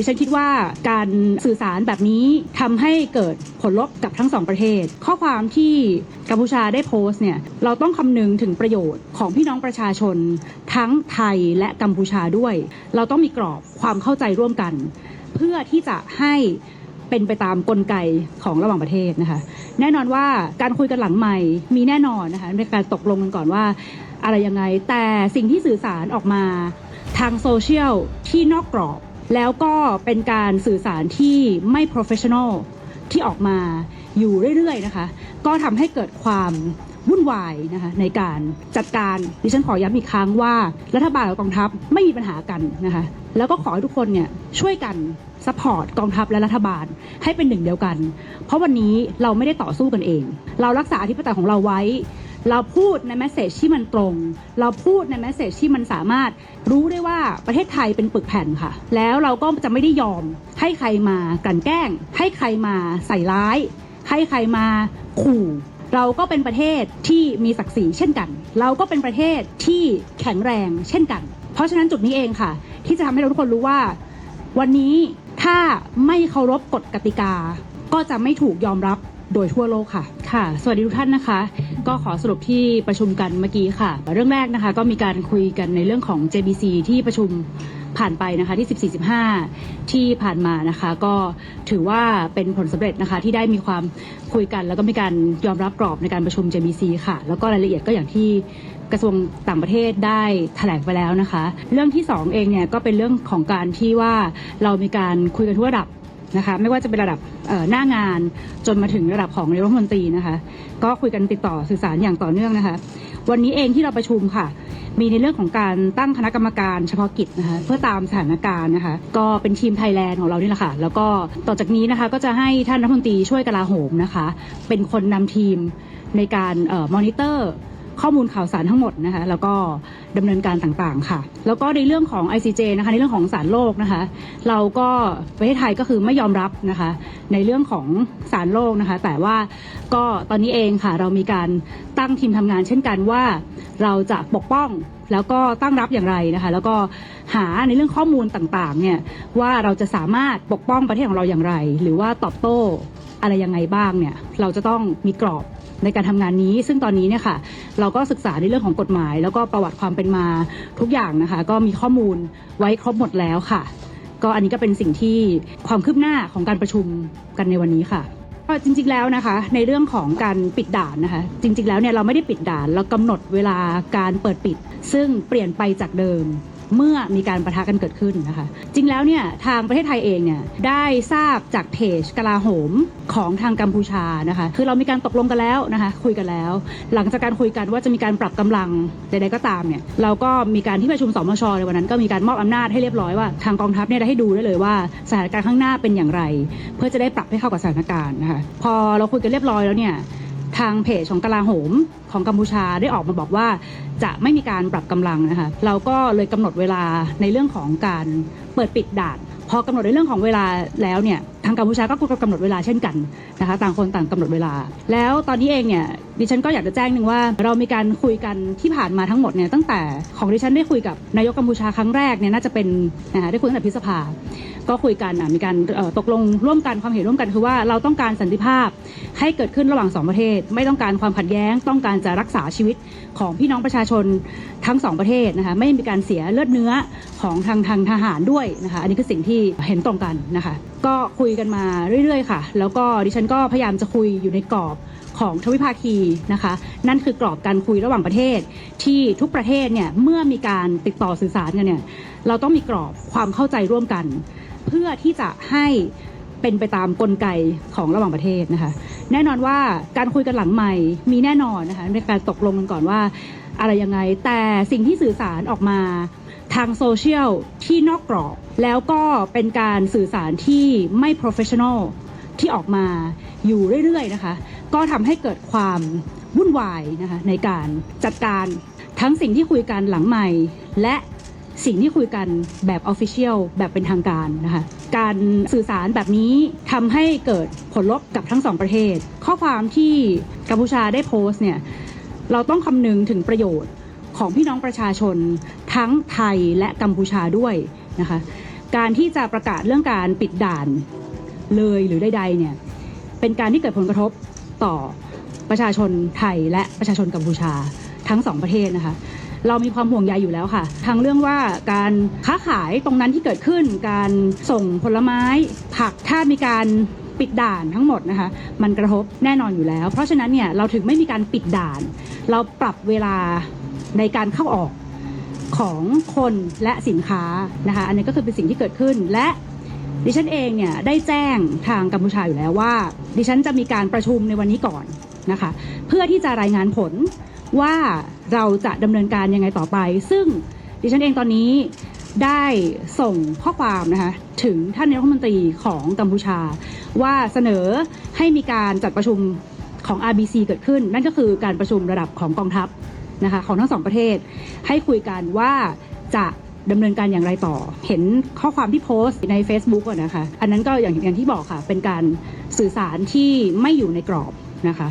ดิฉันคิดว่าการสื่อสารแบบนี้ทำให้เกิดผลลบกับทั้งสองประเทศ ข้อความที่กัมพูชาได้โพสต์เนี่ยเราต้องคำนึงถึงประโยชน์ของพี่น้องประชาชน ทั้งไทยและกัมพูชาด้วย เราต้องมีกรอบความเข้าใจร่วมกัน เพื่อที่จะให้เป็นไปตามกลไกของระหว่างประเทศนะคะ แน่นอนว่าการคุยกันหลังใหม่มีแน่นอนนะคะในการตกลงกันก่อนว่าอะไรยังไงแต่สิ่งที่สื่อสารออกมาทางโซเชียลที่นอกกรอบ แล้วก็เป็นการสื่อสารที่ไม่ professional ที่ออกมาอยู่เรื่อยๆนะคะ ก็ทำให้เกิดความวุ่นวายนะคะในการจัดการดิฉันขอย้ำอีกครั้งว่า รัฐบาลกับกองทัพไม่มีปัญหากันนะคะแล้วก็ขอให้ทุกคนเนี่ยช่วยกันซัพพอร์ตกองทัพและรัฐบาลให้เป็นหนึ่งเดียวกัน เพราะวันนี้เราไม่ได้ต่อสู้กันเอง เรารักษาอธิปไตยของเราไว้ เราพูดในแมสเซจที่มันตรง เราพูดในแมสเซจที่มันสามารถรู้ได้ว่าประเทศไทยเป็นปึกแผ่นค่ะ แล้วเราก็จะไม่ได้ยอมให้ใครมากลั่นแกล้ง ให้ใครมาใส่ร้าย ให้ใครมาขู่เราก็เป็นประเทศที่มีศักดิ์ศรีเช่นกัน เราก็เป็นประเทศที่แข็งแรงเช่นกัน เพราะฉะนั้นจุดนี้เองค่ะ ที่จะทำให้เราทุกคนรู้ว่า วันนี้ถ้าไม่เคารพกฎกติกา ก็จะไม่ถูกยอมรับ โดยทั่วโลกค่ะ ค่ะ สวัสดีทุกท่านนะคะ ก็ขอสรุปที่ประชุมกันเมื่อกี้ค่ะ เรื่องแรกนะคะก็มีการคุยกันในเรื่องของ JBC ที่ประชุมผ่านไปนะคะที่ 14-15 ที่ผ่านมานะคะ ก็ถือว่าเป็นผลสำเร็จนะคะที่ได้มีความคุยกัน แล้วก็มีการยอมรับกรอบในการประชุม JBC ค่ะ แล้วก็รายละเอียดก็อย่างที่กระทรวงต่างประเทศได้แถลงไปแล้วนะคะ เรื่องที่ 2 เองเนี่ยก็เป็นเรื่องของการที่ว่าเรามีการคุยกันทุกระดับ นะคะไม่ว่าจะเป็นระดับหน้างานจนมาถึงระดับของนายรัฐมนตรีนะคะก็คุยกันติดต่อสื่อสารอย่างต่อเนื่องนะคะ วันนี้เองที่เราประชุมค่ะ มีในเรื่องของการตั้งคณะกรรมการเฉพาะกิจนะคะเพื่อตามสถานการณ์นะคะก็เป็นทีมไทยแลนด์ของเรานี่แหละค่ะ แล้วก็ต่อจากนี้นะคะก็จะให้ท่านรัฐมนตรีช่วยกลาโหมนะคะ เป็นคนนำทีมในการออมอนิเตอร์ ข้อมูลข่าวสารทั้งหมดนะคะ แล้วก็ดำเนินการต่างๆค่ะ แล้วก็ในเรื่องของ ICJ นะคะในเรื่องของศาลโลกนะคะ เราก็ประเทศไทยก็คือไม่ยอมรับนะคะ ในเรื่องของศาลโลกนะคะ แต่ว่าก็ตอนนี้เองค่ะ เรามีการตั้งทีมทำงานเช่นกันว่า เราจะปกป้องแล้วก็ตั้งรับอย่างไรนะคะ แล้วก็หาในเรื่องข้อมูลต่างๆเนี่ยว่าเราจะสามารถปกป้องประเทศของเราอย่างไร หรือว่าตอบโต้อะไรยังไงบ้างเนี่ยเราจะต้องมีกรอบ ในการทำงานนี้ ซึ่งตอนนี้เนี่ยค่ะเราก็ศึกษาในเรื่องของกฎหมาย แล้วก็ประวัติความเป็นมาทุกอย่างนะคะ ก็มีข้อมูลไว้ครบหมดแล้วค่ะ ก็อันนี้ก็เป็นสิ่งที่ความคืบหน้าของการประชุมกันในวันนี้ค่ะ็จริงๆแล้วนะคะในเรื่องของการปิดด่านนะคะ จริง ๆแล้วเนี่ยเราไม่ได้ปิดด่านเรากำหนดเวลาการเปิดปิด ซึ่งเปลี่ยนไปจากเดิม เมื่อมีการประทะกันเกิดขึ้นนะคะ จริงแล้วเนี่ยทางประเทศไทยเองเนี่ยได้ทราบจากเพจกลาโหมของทางกัมพูชานะคะ คือเรามีการตกลงกันแล้วนะคะคุยกันแล้ว หลังจากการคุยกันว่าจะมีการปรับกำลังใดๆก็ตามเนี่ยเราก็มีการที่ประชุมสมชในวันนั้น ก็มีการมอบอำนาจให้เรียบร้อยว่าทางกองทัพเนี่ยได้ให้ดูได้เลยว่าสถานการณ์ข้างหน้าเป็นอย่างไร เพื่อจะได้ปรับให้เข้ากับสถานการณ์นะคะพอเราคุยกันเรียบร้อยแล้วเนี่ย ทางเพจของกลาโหมของกัมพูชาได้ออกมาบอกว่าจะไม่มีการปรับกำลังนะคะเราก็เลยกำหนดเวลาในเรื่องของการเปิดปิดด่านพอกำหนดในเรื่องของเวลาแล้วเนี่ยทางกัมพูชาก็กำหนดเวลาเช่นกันนะคะต่างคนต่างกำหนดเวลา แล้วตอนนี้เองเนี่ย ดิฉันก็อยากจะแจ้งหนึ่งว่า เรามีการคุยกันที่ผ่านมาทั้งหมดเนี่ยตั้งแต่ของดิฉันได้คุยกับนายกกัมพูชาครั้งแรกเนี่ยน่าจะเป็นนะคะได้คุยตั้งแต่พฤษภา ก็คุยกันอะมีการตกลงร่วมกันความเห็นร่วมกันคือว่าเราต้องการสันติภาพให้เกิดขึ้นระหว่างสองประเทศ ไม่ต้องการความขัดแย้ง ต้องการจะรักษาชีวิตของพี่น้องประชาชนทั้งสองประเทศนะคะไม่มีการเสียเลือดเนื้อของทางทางทหารด้วยนะคะอันนี้คือสิ่งที่เห็นตรงกันนะคะก็คุยกันมาเรื่อยๆ ค่ะ แล้วก็ดิฉันก็พยายามจะคุยอยู่ในกรอบของทวิภาคีนะคะ นั่นคือกรอบการคุยระหว่างประเทศ ที่ทุกประเทศเนี่ยเมื่อมีการติดต่อสื่อสารกันเนี่ยเราต้องมีกรอบความเข้าใจร่วมกัน เพื่อที่จะให้เป็นไปตามกลไกของระหว่างประเทศนะคะ แน่นอนว่าการคุยกันหลังใหม่มีแน่นอนนะคะในการตกลงกันก่อนว่าอะไรยังไง แต่สิ่งที่สื่อสารออกมาทางโซเชียลที่นอกกรอบ แล้วก็เป็นการสื่อสารที่ไม่ professional ที่ออกมาอยู่เรื่อยๆนะคะ ก็ทำให้เกิดความวุ่นวายนะคะในการจัดการทั้งสิ่งที่คุยกันหลังใหม่ และสิ่งที่คุยกันแบบ Official แบบเป็นทางการนะคะการสื่อสารแบบนี้ทำให้เกิดผลลบกับทั้งสองประเทศ ข้อความที่กัมพูชาได้โพสต์เนี่ยเราต้องคำนึงถึงประโยชน์ของพี่น้องประชาชนทั้งไทยและกัมพูชาด้วยนะคะการที่จะประกาศเรื่องการปิดด่านเลยหรือใดๆเนี่ยเป็นการที่เกิดผลกระทบ ต่อประชาชนไทยและประชาชนกัมพูชาทั้งสองประเทศนะคะเรามีความห่วงใยอยู่แล้วค่ะ ทั้งเรื่องว่าการค้าขายตรงนั้นที่เกิดขึ้น การส่งผลไม้ ผักถ้ามีการปิดด่านทั้งหมดนะคะ มันกระทบแน่นอนอยู่แล้ว เพราะฉะนั้นเนี่ยเราถึงไม่มีการปิดด่าน เราปรับเวลาในการเข้าออกของคนและสินค้านะคะ อันนี้ก็คือเป็นสิ่งที่เกิดขึ้นและ ดิฉันเองเนี่ยได้แจ้งทางกัมพูชาอยู่แล้วว่า ดิฉันจะมีการประชุมในวันนี้ก่อนนะคะ เพื่อที่จะรายงานผลว่าเราจะดำเนินการยังไงต่อไป ซึ่งดิฉันเองตอนนี้ได้ส่งข้อความนะคะถึงท่านนายกรัฐมนตรีของกัมพูชา ว่าเสนอให้มีการจัดประชุมของ RBC เกิดขึ้น นั่นก็คือการประชุมระดับของกองทัพนะคะของทั้งสองประเทศให้คุยกันว่าจะ ดำเนินการอย่างไรต่อ เห็นข้อความที่โพสต์ใน Facebook นะคะ อันนั้นก็อย่างอย่างที่บอกค่ะ เป็นการสื่อสารที่ไม่อยู่ในกรอบนะคะ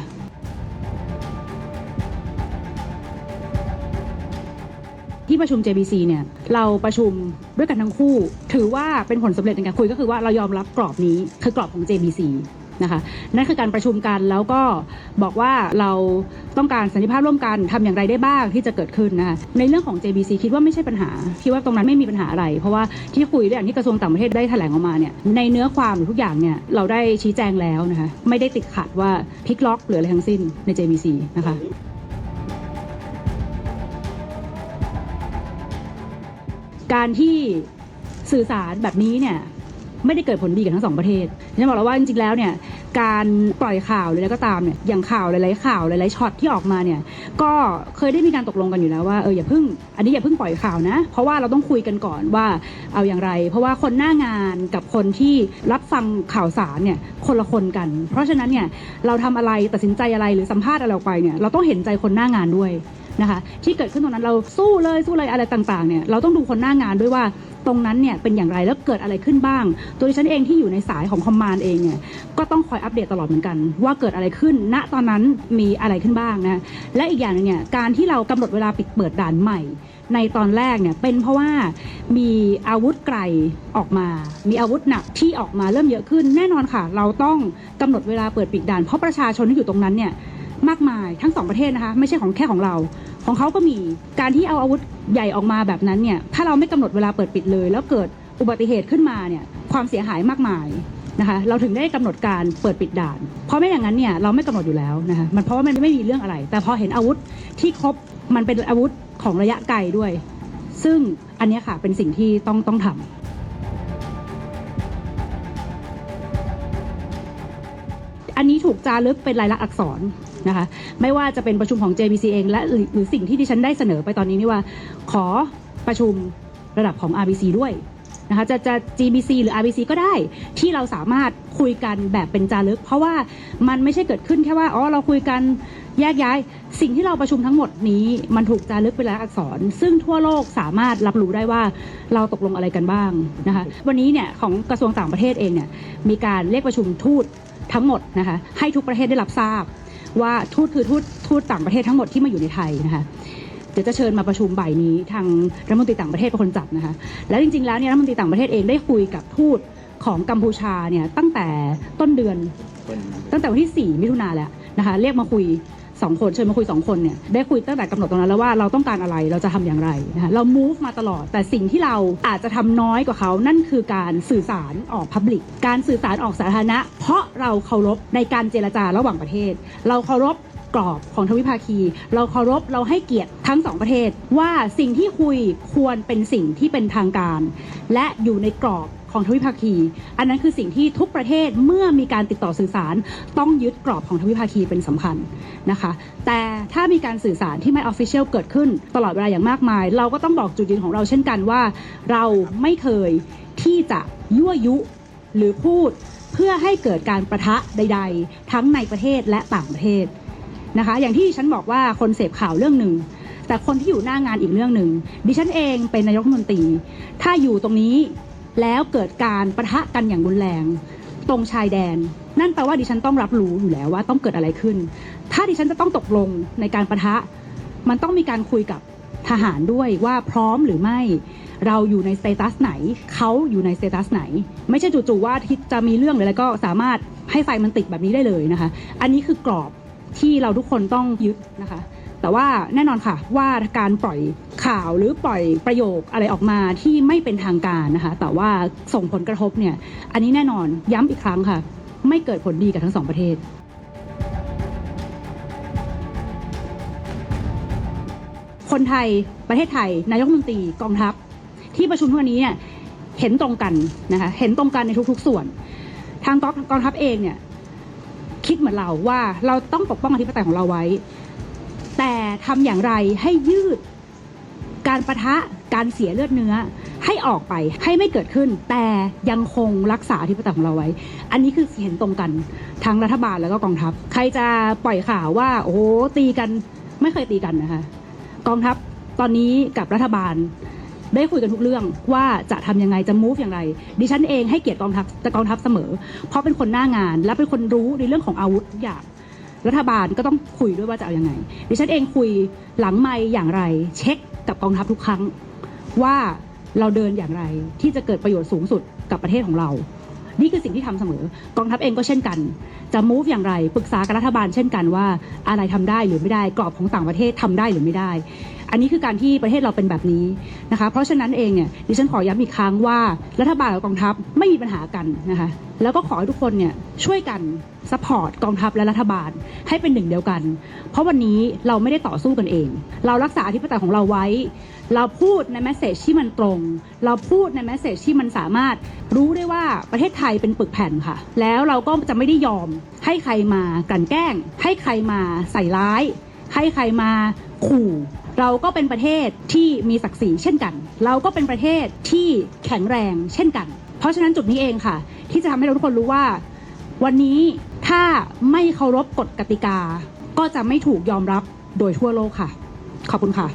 ที่ประชุม JBC เนี่ยเราประชุมด้วยกันทั้งคู่ ถือว่าเป็นผลสำเร็จในการคุยก็คือว่าเรายอมรับกรอบนี้คือกรอบของ JBC นะคะนั่นคือการประชุมกันแล้วก็บอกว่าเราต้องการสันติภาพร่วมกันทำอย่างไรได้บ้างที่จะเกิดขึ้นนะคะในเรื่องของ JBC คิดว่าไม่ใช่ปัญหาคิดว่าตรงนั้นไม่มีปัญหาอะไร เพราะว่าที่คุยได้อย่างที่กระทรวงต่างประเทศได้แถลงออกมาเนี่ยในเนื้อความหรือทุกอย่างเนี่ยเราได้ชี้แจงแล้วนะคะไม่ได้ติดขัดว่าพลิกล็อกหรืออะไรทั้งสิ้นใน JBC นะคะการที่สื่อสารแบบนี้เนี่ย ไม่ได้เกิดผลดีกับทั้งสองประเทศฉันบอกแล้วว่าจริงๆแล้วเนี่ยการปล่อยข่าวหรืออะไรก็ตามเนี่ยอย่างข่าวหลายๆข่าวหลายๆช็อตที่ออกมาเนี่ยก็เคยได้มีการตกลงกันอยู่แล้วว่าเอออย่าเพิ่งอันนี้อย่าเพิ่งปล่อยข่าวนะ เพราะว่าเราต้องคุยกันก่อนว่าเอาอย่างไร เพราะว่าคนหน้างานกับคนที่รับฟังข่าวสารเนี่ยคนละคนกัน เพราะฉะนั้นเนี่ยเราทำอะไรตัดสินใจอะไรหรือสัมภาษณ์อะไรออกไปเนี่ยเราต้องเห็นใจคนหน้างานด้วย นะคะที่เกิดขึ้นตรงนั้นเราสู้เลยสู้เลยอะไรต่างๆเนี่ยเราต้องดูคนหน้างานด้วยว่าตรงนั้นเนี่ยเป็นอย่างไรแล้วเกิดอะไรขึ้นบ้าง ตัวดิฉันเองที่อยู่ในสายของคอมมานด์เองเนี่ยก็ต้องคอยอัปเดตตลอดเหมือนกัน ว่าเกิดอะไรขึ้น ณตอนนั้นมีอะไรขึ้นบ้างนะและอีกอย่างหนึงเนี่ยการที่เรากำหนดเวลาปิดเปิดด่านใหม่ ในตอนแรกเนี่ยเป็นเพราะว่ามีอาวุธไกลออกมา มีอาวุธหนักที่ออกมาเริ่มเยอะขึ้น แน่นอนค่ะ เราต้องกำหนดเวลาเปิดปิดด่านเพราะประชาชนที่อยู่ตรงนั้นเนี่ย มากมายทั้งสองประเทศนะคะ ไม่ใช่ของแค่ของเรา ของเขาก็มีการที่เอาอาวุธใหญ่ออกมาแบบนั้นเนี่ยถ้าเราไม่กำหนดเวลาเปิดปิดเลย แล้วเกิดอุบัติเหตุขึ้นมาเนี่ยความเสียหายมากมายนะคะเราถึงได้กำหนดการเปิดปิดด่าน เพราะไม่อย่างนั้นเนี่ยเราไม่กำหนดอยู่แล้วนะคะมันเพราะว่ามันไม่มีเรื่องอะไร แต่พอเห็นอาวุธที่ครบมันเป็นอาวุธของระยะไกลด้วย ซึ่งอันนี้ค่ะเป็นสิ่งที่ต้องต้องทำ อันนี้ถูกจารึกเป็นลายลักษณ์อักษรนะคะ ไม่ว่าจะเป็นประชุมของ JBC เองและหรือสิ่งที่ดิฉันได้เสนอไปตอนนี้นี่ว่าขอประชุมระดับของ RBC ด้วยนะคะจะจะ GBC หรือ RBC ก็ได้ที่เราสามารถคุยกันแบบเป็นจารึก เพราะว่ามันไม่ใช่เกิดขึ้นแค่ว่าอ๋อเราคุยกันแยกย้าย สิ่งที่เราประชุมทั้งหมดนี้ มันถูกจารึกเป็นลายลักษณ์อักษร ซึ่งทั่วโลกสามารถรับรู้ได้ว่าเราตกลงอะไรกันบ้างนะคะวันนี้เนี่ยของกระทรวงต่างประเทศเองเนี่ยมีการเรียกประชุมทูต ทั้งหมดนะคะให้ทุกประเทศได้รับทราบ ว่าทูตคือทูตทูตต่างประเทศทั้งหมดที่มาอยู่ในไทยนะคะเดี๋ยวจะเชิญมาประชุมบ่ายนี้ทางรัฐมนตรีต่างประเทศเป็นคนจัดนะคะแล้วจริงๆแล้วเนี่ยรัฐมนตรีต่างประเทศเองได้คุยกับทูตของกัมพูชาเนี่ยตั้งแต่ต้นเดือนตั้งแต่วันที่ 4 มิถุนาแล้วนะคะเรียกมาคุย สองคนเชิญมาคุยสองคนเนี่ยได้คุยตั้งแต่กำหนดตรงนั้นแล้วว่าเราต้องการอะไรเราจะทำอย่างไรนะคะเรา move มาตลอด แต่สิ่งที่เราอาจจะทำน้อยกว่าเขานั่นคือการสื่อสารออกพับลิกการสื่อสารออกสาธารณะ เพราะเราเคารพในการเจรจาระหว่างประเทศ เราเคารพ กรอบของทวิภาคี เราเคารพเราให้เกียรติทั้งสองประเทศ ว่าสิ่งที่คุยควรเป็นสิ่งที่เป็นทางการ และอยู่ในกรอบของทวิภาคี อันนั้นคือสิ่งที่ทุกประเทศเมื่อมีการติดต่อสื่อสาร ต้องยึดกรอบของทวิภาคีเป็นสำคัญนะคะ แต่ถ้ามีการสื่อสารที่ไม่ออฟฟิเชียลเกิดขึ้น ตลอดเวลาอย่างมากมาย เราก็ต้องบอกจุดยืนของเราเช่นกันว่า เราไม่เคยที่จะยั่วยุหรือพูดเพื่อให้เกิดการประทะใด ๆ ทั้งในประเทศและต่างประเทศ นะคะ อย่างที่ฉันบอกว่าคนเสพข่าวเรื่องหนึ่งแต่คนที่อยู่หน้างานอีกเรื่องหนึ่งดิฉันเองเป็นนายกรัฐมนตรี ถ้าอยู่ตรงนี้แล้วเกิดการประทะกันอย่างรุนแรง ตรงชายแดน นั่นแปลว่าดิฉันต้องรับรู้อยู่แล้วว่าต้องเกิดอะไรขึ้น ถ้าดิฉันจะต้องตกลงในการประทะ มันต้องมีการคุยกับทหารด้วยว่าพร้อมหรือไม่เราอยู่ในสเตตัสไหน เขาอยู่ในสเตตัสไหน ไม่ใช่จู่ๆว่าที่จะมีเรื่องหรืออะไรก็สามารถให้ไฟมันติดแบบนี้ได้เลยนะคะ อันนี้คือกรอบ ที่เราทุกคนต้องยึดนะคะ แต่ว่าแน่นอนค่ะว่าการปล่อยข่าวหรือปล่อยประโยคอะไรออกมาที่ไม่เป็นทางการนะคะ แต่ว่าส่งผลกระทบเนี่ยอันนี้แน่นอนย้ำอีกครั้งค่ะ ไม่เกิดผลดีกับทั้งสองประเทศคนไทยประเทศไทย นายกรัฐมนตรีกองทัพ ที่ประชุมวันนี้เนี่ยเห็นตรงกันนะคะเห็นตรงกันในทุกๆส่วน ทางกองทัพเองเนี่ย คิดเหมือนเราว่าเราต้องปกป้องอธิปไตยของเราไว้ แต่ทำอย่างไรให้ยืดการประทะการเสียเลือดเนื้อให้ออกไปให้ไม่เกิดขึ้น แต่ยังคงรักษาอธิปไตยของเราไว้ อันนี้คือเห็นตรงกันทั้งรัฐบาลแล้วก็กองทัพ ใครจะปล่อยข่าวว่าโอ้โหตีกันไม่เคยตีกันนะคะ กองทัพตอนนี้กับรัฐบาล ได้คุยกันทุกเรื่องว่าจะทำยังไงจะ move อย่างไร ดิฉันเองให้เกียรติกองทัพกองทัพเสมอ เพราะเป็นคนหน้างาน และเป็นคนรู้ในเรื่องของอาวุธทุกอย่างรัฐบาลก็ต้องคุยด้วยว่าจะเอาอยัางไง ดิฉันเองคุยหลังไม่อย่างไร เช็คกับกองทัพทุกครั้ง ว่าเราเดินอย่างไรที่จะเกิดประโยชน์สูงสุดกับประเทศของเรา นี่คือสิ่งที่ทำเสมอกองทัพเองก็เช่นกัน จะ move อย่างไรปรึกษากับรัฐบาลเช่นกันว่าอะไรทำได้หรือไม่ได้กรอบของต่างประเทศทำได้หรือไม่ได้ อันนี้คือการที่ประเทศเราเป็นแบบนี้นะคะ เพราะฉะนั้นเองเนี่ยดิฉันขอย้ำอีกครั้งว่ารัฐบาลกับกองทัพไม่มีปัญหากันนะคะ แล้วก็ขอให้ทุกคนเนี่ยช่วยกันซัพพอร์ตกองทัพและรัฐบาลให้เป็นหนึ่งเดียวกัน เพราะวันนี้เราไม่ได้ต่อสู้กันเอง เรารักษาอธิปไตยของเราไว้ เราพูดในแมสเซจที่มันตรง เราพูดในแมสเซจที่มันสามารถรู้ได้ว่าประเทศไทยเป็นปึกแผ่นค่ะ แล้วเราก็จะไม่ได้ยอมให้ใครมากลั่นแกล้ง ให้ใครมาใส่ร้าย ให้ใครมาขู่ เราก็เป็นประเทศที่มีศักดิ์ศรีเช่นกัน เราก็เป็นประเทศที่แข็งแรงเช่นกัน เพราะฉะนั้นจุดนี้เองค่ะ ที่จะทำให้เราทุกคนรู้ว่า วันนี้ถ้าไม่เคารพกฎกติกา ก็จะไม่ถูกยอมรับโดยทั่วโลกค่ะ ขอบคุณค่ะ